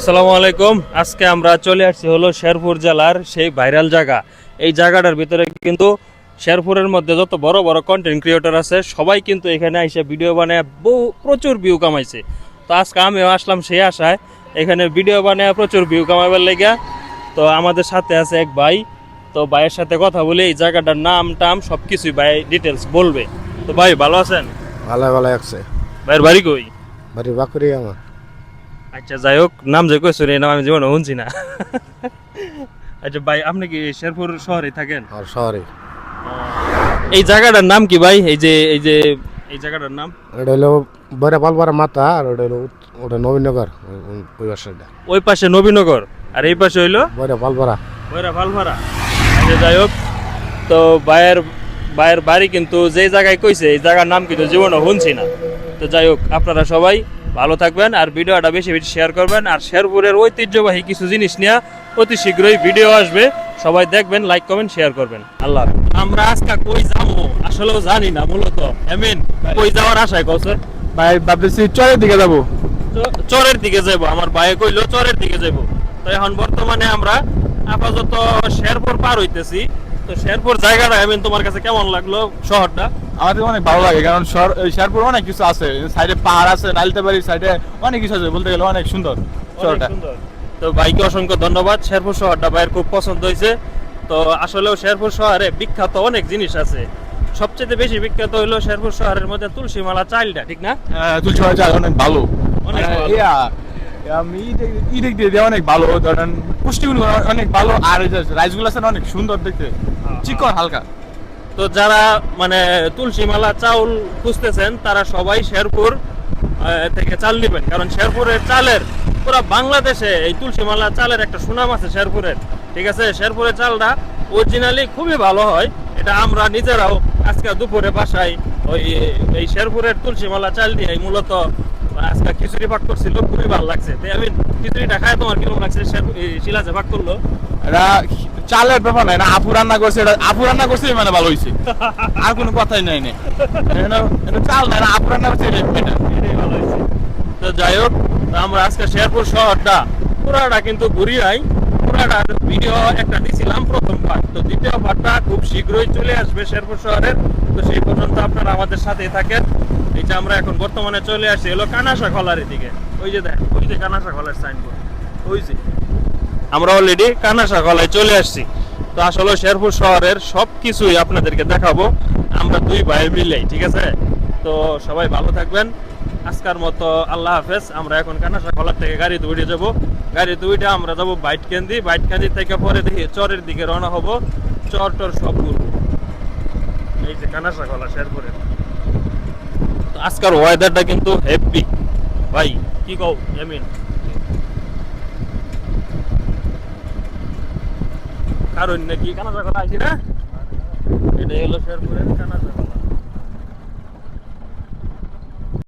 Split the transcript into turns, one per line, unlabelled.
আসসালামু আলাইকুম। আজকে আমরা চলে আসছি হলো শেরপুর জেলার সেই ভাইরাল জায়গা। এই জায়গাটার ভিতরে কিন্তু শেরপুরের মধ্যে যত বড় বড় কন্টেন্ট ক্রিয়েটর আছে সবাই কিন্তু এখানে এসে ভিডিও বানায় বহু প্রচুর ভিউ কামাইছে। তো আজকে আমিও আসলাম সেই আশায় এখানে ভিডিও বানায় প্রচুর ভিউ কামাইবার লেগে। তো আমাদের সাথে আছে এক ভাই তো ভাইয়ের সাথে কথা বলে এই জায়গাটার নাম টাম সব কিছুই ভাই ডিটেলস বলবে। তো ভাই ভালো আছেন?
ভালো ভালো আছে।
ভাইয়ের বাড়ি কই?
বাড়ি বাকুরি আমার।
আচ্ছা যাই হোক নাম যে কইছো রে নাম আমি জীবনে শুনছি না। আচ্ছা ভাই আপনি কি শেরপুর শহরে থাকেন?
আর শহরে।
এই জায়গাটার নাম কি ভাই? এই যে এই যে এই জায়গাটার নাম?
ওটা হলো বরে পালপাড়া মাথা আর ওটা হলো ওটা নবীনগর ওই- ওই- ওই
পাশে নবীনগর আর এই পাশে হইল?
বরে পালপাড়া।
বৈরা ভালভারা আচ্ছা যাই হোক তো ভাইয়ের ভাইয়ের বাড়ি কিন্তু যেই জায়গায় কইছে এই জায়গার নাম কিন্তু জীবনে শুনছি না। তো যাই হোক আপনারা সবাই ভালো থাকবেন আর ভিডিওটা বেশি বেশি শেয়ার করবেন। আর শেরপুরের ঐতিহ্যবাহী কিছু জিনিস নিয়ে অতি শীঘ্রই ভিডিও আসবে। সবাই দেখবেন লাইক কমেন্ট শেয়ার করবেন। আল্লাহ আমরা আজকে কই যাব? আসলেও জানি না মূলত। এমিন কই যাওয়ার আশায় কৌশল
ভাই ভাবতেছি চরের দিকে যাব।
চরের দিকে যাব। আমার ভাইয়ে কইলো চরের দিকে যাব। তো এখন বর্তমানে আমরা আপাতত শেরপুর পার হইতেছি। তো শেরপুর জায়গাটা আমি তোমার কাছে কেমন লাগল শহরটা?
আমাদের অনেক ভালো লাগে কারণ শেরপুর অনেক কিছু আছে। সাইডে পাহাড় আছে নালিতাবাড়ি সাইডে অনেক কিছু আছে বলতে গেলে অনেক সুন্দর শহরটা।
তো ভাইকে অসংখ্য ধন্যবাদ। শেরপুর শহরটা ভাইয়ের খুব পছন্দ হয়েছে। তো আসলেও শেরপুর শহরে বিখ্যাত অনেক জিনিস আছে। সবচেয়ে বেশি বিখ্যাত হলো শেরপুর শহরের মধ্যে তুলসীমালা চাইলটা ঠিক না?
হ্যাঁ, তুলসী মালা চাষ অনেক ভালো।
অনেক
মানে
ভালো।
আমি ই দিক- দিয়ে অনেক ভালো। ধরেন পুষ্টিগুণ অনেক ভালো। আর রাইসগুলো আছে অনেক সুন্দর দেখতে। চিকন হালকা।
তো যারা মানে তুলসীমালা চাউল খুঁজতেছেন, তারা সবাই শেরপুর থেকে চাল নেবেন। কারণ শেরপুরের চালের, পুরো বাংলাদেশে এই তুলসীমালা চালের একটা সুনাম আছে শেরপুরের, ঠিক আছে? শেরপুরের চালটা অরিজিনালি খুবই ভালো হয়। এটা আমরা নিজেরাও আজকে দুপুরে বাসায় ওই, এই শেরপুরের তুলসীমালা চাল দিয়ে মূলত আজকে খিচুড়ি ভাগ করছিল। খুবই ভালো লাগছে। তাই আমি খিচুড়িটা খাই তোমার কীরকম লাগছে? শিলাচে পাক করল।
চালের ব্যাপার নাই না, আপু রান্না করছে, এটা আপু রান্না করছে মানে ভালো হয়েছে আর কোনো কথাই নাই নেই এটা চাল নাই না, আপু রান্না করছে।
তো যাই হোক, আমরা আজকে শেরপুর শহরটা, পুরাটা কিন্তু ঘুরি নাই। পুরাটার ভিডিও একটা দিছিলাম প্রথম পার্ট তো দ্বিতীয় পার্টটা খুব শীঘ্রই চলে আসবে শেরপুর শহরের। তো সেই পর্যন্ত আপনারা আমাদের সাথেই থাকেন। এই যে আমরা এখন বর্তমানে চলে আসছি এলো কানাসা খলার দিকে ওই যে দেখ, ওই যে কানাসা খলার সাইনবোর্ড ওই যে। আমরা অলরেডি কানাসা কলায় চলে আসছি। তো আসলে শেরপুর শহরের সব কিছুই আপনাদেরকে দেখাবো। আমরা দুই ভাই মিলেই ঠিক আছে? তো সবাই ভালো থাকবেন। আজকার মতো আল্লাহ হাফেজ। আমরা এখন কানাসা কলার থেকে গাড়িতে উঠে যাব। গাড়িতে উঠে আমরা যাব বাইট ক্যান্দি বাইট ক্যান্দি থেকে পরে দেখি চরের দিকে রওনা হব। চর টর সব ঘুরবো এই যে কানাসা কলা শেরপুরের। আজকার ওয়েদারটা কিন্তু হ্যাপি ভাই, কি কও এমিন কারণ নাকি? কানাচা কলা আছে না? এটা হলো শেরপুরের কানাচা কলা